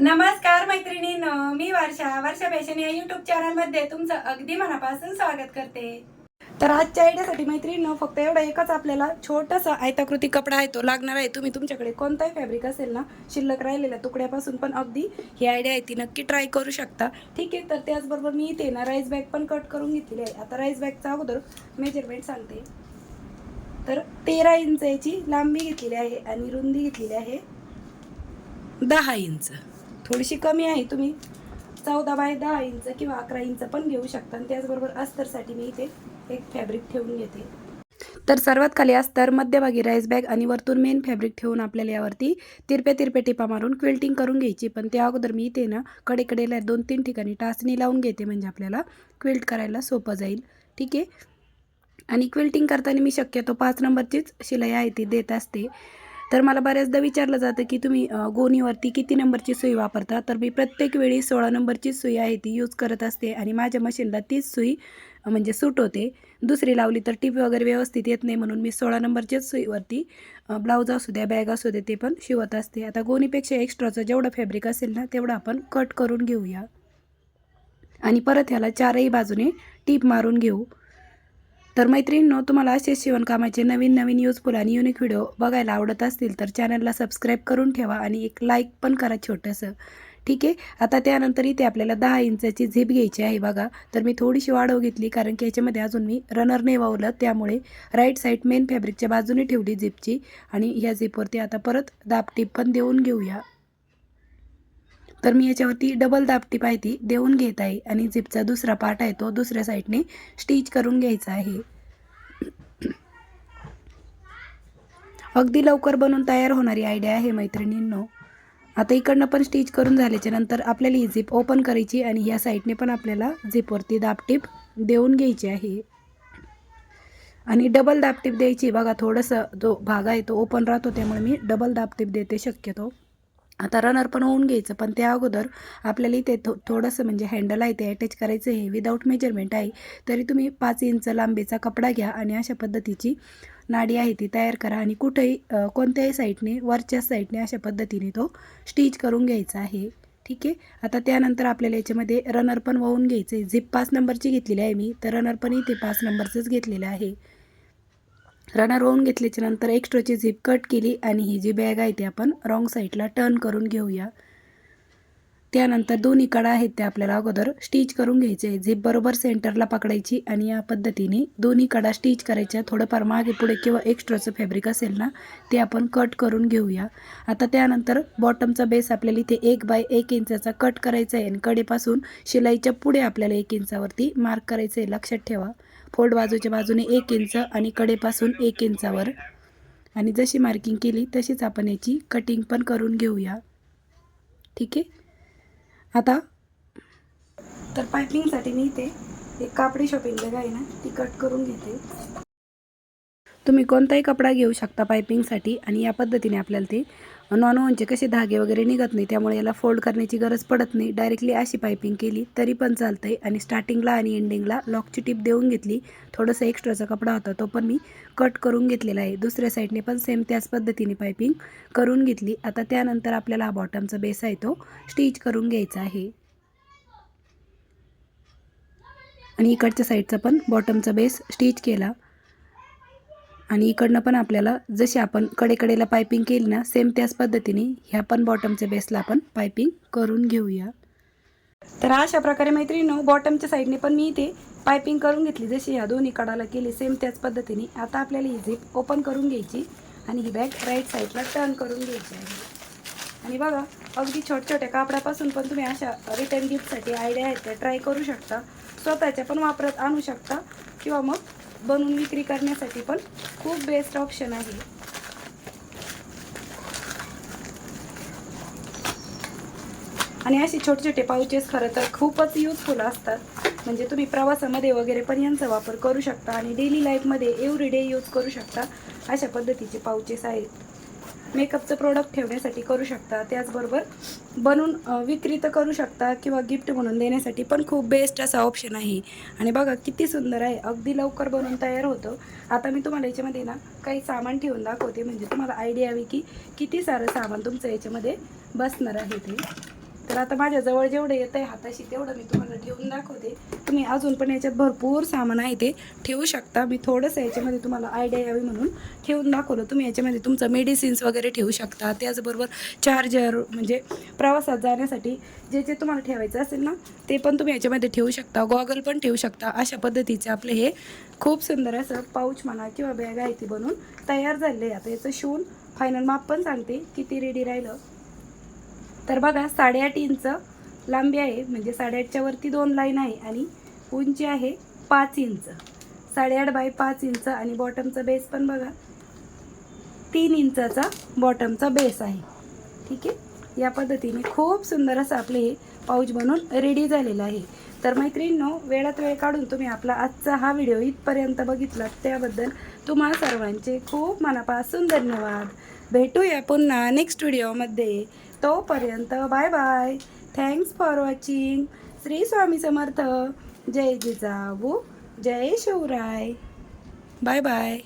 नमस्कार मैत्रिणींनो मी वर्षा वर्षा फॅशन या युट्यूब चॅनलमध्ये तुमचं अगदी मनापासून स्वागत करते. तर आजच्या आयडियासाठी मैत्रिणींनो फक्त एवढा एकच आपल्याला छोटासा आयताकृती कपडा आहे तो लागणार आहे. तुम्ही तुमच्याकडे कोणताही फॅब्रिक असेल ना शिल्लक राहिलेल्या तुकड्यापासून पण अगदी ही आयडिया आहे ती नक्की ट्राय करू शकता. ठीक आहे तर त्याचबरोबर मी इथे ना राईस बॅग पण कट करून घेतलेली आहे. आता राईस बॅगचा अगोदर मेजरमेंट सांगते. तर तेरा इंचाची लांबी घेतलेली आहे आणि रुंदी घेतलेली आहे दहा इंच. थोडीशी कमी आहे तुम्ही चौदा बाय दहा इंच किंवा अकरा इंच पण घेऊ शकता. आणि त्याचबरोबर अस्तरसाठी मी इथे एक फॅब्रिक ठेवून घेते. तर सर्वात खाली अस्तर मध्यभागी राईस बॅग आणि वरतून मेन फॅब्रिक ठेवून आपल्याला यावरती तिरपे तिरपे टिपा मारून क्विल्टिंग करून घ्यायची. पण त्या अगोदर मी इथे ना कडेकडेला दोन तीन ठिकाणी टाचणी लावून घेते म्हणजे आपल्याला क्विल्ट करायला सोपं जाईल. ठीक आहे? आणि क्विल्टिंग करताना मी शक्यतो पाच नंबरचीच शिलाई आहे ती देत असते. तर मला बऱ्याचदा विचारलं जातं की तुम्ही गोणीवरती किती नंबरची सुई वापरता? तर मी प्रत्येक वेळी सोळा नंबरची सुई आहे ती यूज करत असते आणि माझ्या मशीनला तीच सुई म्हणजे सूट होते. दुसरी लावली तर टिप वगैरे व्यवस्थित येत नाही म्हणून मी सोळा नंबरच्याच सुईवरती ब्लाऊज असू द्या बॅग असू दे ते पण शिवत असते. आता गोणीपेक्षा एक्स्ट्राचं जेवढं फॅब्रिक असेल ना तेवढं आपण कट करून घेऊया. आणि परत ह्याला चारही बाजूने टीप मारून घेऊ. तर मैत्रिणींनो तुम्हाला असे शिवणकामाचे नवीन नवीन युजफुल आणि युनिक व्हिडिओ बघायला आवडत असतील तर चॅनलला सबस्क्राईब करून ठेवा आणि एक लाईक पण करा छोटंसं. ठीक आहे? आता त्यानंतर इथे आपल्याला दहा इंचाची झीप घ्यायची आहे बघा. तर मी थोडीशी वाढव घेतली कारण की याच्यामध्ये अजून मी रनर नाही वावलं त्यामुळे राईट साईड मेन फॅब्रिकच्या बाजूने ठेवली झीपची आणि ह्या झीपवरती आता परत दाबटीप पण देऊन घेऊया. तर मी याच्यावरती डबल दापटी आहे ती देऊन घेत आहे. आणि झिपचा दुसरा पार्ट आहे तो दुसऱ्या साईडने स्टिच करून घ्यायचा आहे. अगदी लवकर बनून तयार होणारी आयडिया आहे मैत्रिणींनो. आता इकडनं पण स्टिच करून झाल्याच्यानंतर आपल्याला ही झिप ओपन करायची आणि ह्या साईडने पण आपल्याला झिपवरती दापटीप देऊन घ्यायची आहे. आणि डबल दापटीप द्यायची. बघा थोडंसं जो भाग आहे तो ओपन राहतो त्यामुळे मी डबल दापटीप देते शक्यतो. आता रनर पण होऊन घ्यायचं पण त्या अगोदर आपल्याला इथे थो थोडंसं म्हणजे हँडल आहे ते अटॅच करायचं आहे. विदाऊट मेजरमेंट आहे. तरी तुम्ही पाच इंच लांबीचा कपडा घ्या आणि अशा पद्धतीची नाडी आहे ती तयार करा. आणि कुठेही कोणत्याही साईडने वरच्या साईडने अशा पद्धतीने तो स्टिच करून घ्यायचा आहे. ठीक आहे? आता त्यानंतर आपल्याला याच्यामध्ये रनर पण वाहून घ्यायचं आहे झिप पाच नंबरची घेतलेली आहे मी. तर रनर पण इथे पाच नंबरचंच घेतलेलं आहे. रनर होऊन घेतल्याच्या नंतर एक्स्ट्राची झिप कट केली आणि ही जी बॅग आहे ती आपण रॉंग साईडला टर्न करून घेऊया. त्यानंतर दोन्ही कडा आहेत त्या आपल्याला अगोदर स्टिच करून घ्यायचे. झिप बरोबर सेंटरला पकडायची आणि या पद्धतीने दोन्ही कडा स्टिच करायच्या. थोडंफार मागे पुढे किंवा एक्स्ट्राचं फॅब्रिक असेल ना ते आपण कट करून घेऊया. आता त्यानंतर बॉटमचा बेस आपल्याला इथे एक बाय एक इंचाचा कट करायचा आहे आणि कडेपासून शिलाईच्या पुढे आपल्याला एक इंचावरती मार्क करायचं आहे. लक्षात ठेवा. फोल्ड बाजूच्या बाजूने एक इंच आणि कडेपासून एक इंचावर. आणि जशी मार्किंग केली तशीच आपण याची कटिंग पण करून घेऊया. ठीक आहे? आता तर पायपिंगसाठी मी इथे एक कापडी शॉपिंग बॅग आहे ना ती कट करून घेते. तुम्ही कोणताही कपडा घेऊ शकता पायपिंगसाठी आणि या पद्धतीने आपल्याला ते नॉन ओनचे कसे धागे वगैरे निघत नाही त्यामुळे याला फोल्ड करण्याची गरज पडत नाही. डायरेक्टली अशी पायपिंग केली तरी पण चालतं आहे आणि स्टार्टिंगला आणि एंडिंगला लॉकची टीप देऊन घेतली. थोडंसं एक्स्ट्राचा कपडा होता तो पण मी कट करून घेतलेला आहे. दुसऱ्या साईडने पण सेम त्याच पद्धतीने पायपिंग करून घेतली. आता त्यानंतर आपल्याला हा बॉटमचा बेस आहे तो स्टिच करून घ्यायचा आहे. आणि इकडच्या साईडचा पण बॉटमचा बेस स्टिच केला. आणि इकडनं पण आपल्याला जशी आपण कडेकडेला पायपिंग केली ना सेम त्याच पद्धतीने ह्या पण बॉटमच्या बेसला आपण पायपिंग करून घेऊया. तर अशा प्रकारे मैत्रिणी बॉटमच्या साईडने पण मी इथे पायपिंग करून घेतली. जशी ह्या दोन्ही कडाला केली सेम त्याच पद्धतीने. आता आपल्याला ही झिप ओपन करून घ्यायची आणि ही बॅग राईट साईडला टर्न करून घ्यायची आहे. आणि बघा अगदी छोट्या छोट्या कापडापासून पण तुम्ही अशा रिटर्न गिफ्टसाठी आयडिया आहेत त्या ट्राय करू शकता. स्वतःच्या पण वापरात आणू शकता. किंवा मग बनवून विक्री करण्यासाठी पण खूप बेस्ट ऑप्शन आहे. आणि असे छोटे छोटे पाऊचेस खरं तर खूपच युजफुल असतात. म्हणजे तुम्ही प्रवासामध्ये वगैरे पण यांचा वापर करू शकता आणि डेली लाईफमध्ये एव्हरी डे यूज करू शकता. अशा पद्धतीचे पाऊचेस आहेत. मेकअपचं प्रोडक्ट ठेवण्यासाठी करू शकता. त्याचबरोबर बनवून विक्री तर करू शकता किंवा गिफ्ट म्हणून देण्यासाठी पण खूप बेस्ट असा ऑप्शन आहे. आणि बघा किती सुंदर आहे. अगदी लवकर बनवून तयार होतं. आता मी तुम्हाला याच्यामध्ये ना काही सामान ठेवून दाखवते. म्हणजे तुम्हाला आयडिया हवी की किती सारं सामान तुमचं याच्यामध्ये बसणार आहे ते. तर आता माझ्याजवळ जेवढं येत आहे हाताशी तेवढं मी तुम्हाला ठेवून दाखवते. तुम्ही अजून पण याच्यात भरपूर सामान आहे ते ठेवू शकता. मी थोडंसं याच्यामध्ये तुम्हाला आयडिया यावी म्हणून ठेवून दाखवलं. तुम्ही याच्यामध्ये तुमचं मेडिसिन्स वगैरे ठेवू शकता. त्याचबरोबर चार्जर म्हणजे प्रवासात जाण्यासाठी जे जे तुम्हाला ठेवायचं असेल ना ते पण तुम्ही याच्यामध्ये ठेवू शकता. गॉगल पण ठेवू शकता. अशा पद्धतीचे आपले हे खूप सुंदर असं पाऊच म्हणा किंवा बॅग आहे ती बनून तयार झाले आहे. आता याचं शिवून फायनल माप पण सांगते. किती रेडी राहिलं? तर बघा साडेआठ इंच लांबी आहे. म्हणजे साडेआठच्या वरती दोन लाईन आहे आणि उंची आहे पाच इंच. साडेआठ बाय पाच इंच आणि बॉटमचा बेस पण बघा. तीन इंचाचा बॉटमचा बेस आहे. ठीक आहे? या पद्धतीने खूप सुंदर असं आपले हे पाऊच बनून रेडी झालेलं आहे. तर मैत्रिणींनो वेळात वेळ काढून तुम्ही आपला आजचा हा व्हिडिओ इथपर्यंत बघितला त्याबद्दल तुम्हा सर्वांचे खूप मनापासून धन्यवाद. भेटूया पुन्हा नेक्स्ट व्हिडिओमध्ये तोपर्यंत bye bye thanks for watching Shri Swami Samarth. जय जिजाऊ जय शिवराय. Bye bye.